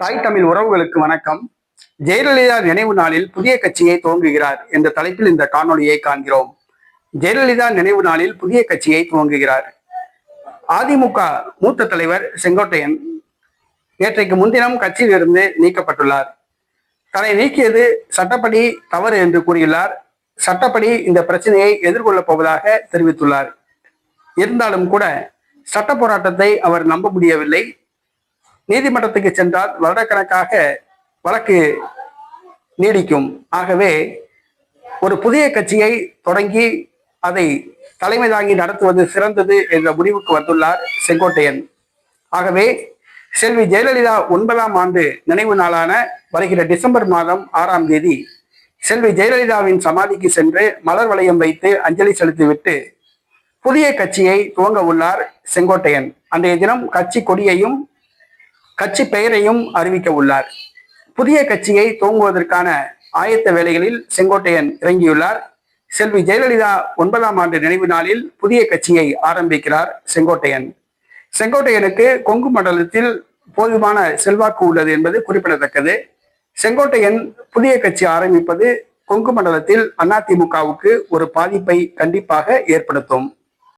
தாய் தமிழ் உறவுகளுக்கு வணக்கம். ஜெயலலிதா நினைவு நாளில் புதிய கட்சியை துவங்குகிறார் என்ற தலைப்பில் இந்த காணொலியை காண்கிறோம். ஜெயலலிதா நினைவு நாளில் புதிய கட்சியை துவங்குகிறார். அதிமுக மூத்த தலைவர் செங்கோட்டையன் நேற்றைக்கு முன்தினம் கட்சியிலிருந்து நீக்கப்பட்டுள்ளார். தன்னை நீக்கியது சட்டப்படி தவறு என்று கூறியுள்ளார். சட்டப்படி இந்த பிரச்சனையை எதிர்கொள்ளப் போவதாக தெரிவித்துள்ளார். இருந்தாலும் கூட சட்ட போராட்டத்தை அவர் நம்ப முடியவில்லை. நீதிமன்றத்துக்கு சென்றால் வருடக்கணக்காக வழக்கு நீடிக்கும். ஆகவே ஒரு புதிய கட்சியை தொடங்கி அதை தலைமை தாங்கி நடத்துவது சிறந்தது என்ற முடிவுக்கு வந்துள்ளார் செங்கோட்டையன். ஆகவே செல்வி ஜெயலலிதா ஒன்பதாம் ஆண்டு நினைவு நாளான வருகிற டிசம்பர் மாதம் ஆறாம் தேதி செல்வி ஜெயலலிதாவின் சமாதிக்கு சென்று மலர் வளையம் வைத்து அஞ்சலி செலுத்திவிட்டு புதிய கட்சியை துவங்க உள்ளார் செங்கோட்டையன். அன்றைய தினம் கட்சி கொடியையும் கட்சி பெயரையும் அறிவிக்க உள்ளார். புதிய கட்சியை துவங்குவதற்கான ஆயத்த வேலைகளில் செங்கோட்டையன் இறங்கியுள்ளார். செல்வி ஜெயலலிதா ஒன்பதாம் ஆண்டு நினைவு நாளில் புதிய கட்சியை ஆரம்பிக்கிறார் செங்கோட்டையன். செங்கோட்டையனுக்கு கொங்கு மண்டலத்தில் போதுமான செல்வாக்கு உள்ளது என்பது குறிப்பிடத்தக்கது. செங்கோட்டையன் புதிய கட்சி ஆரம்பிப்பது கொங்கு மண்டலத்தில் அதிமுகவுக்கு ஒரு பாதிப்பை கண்டிப்பாக ஏற்படுத்தும்.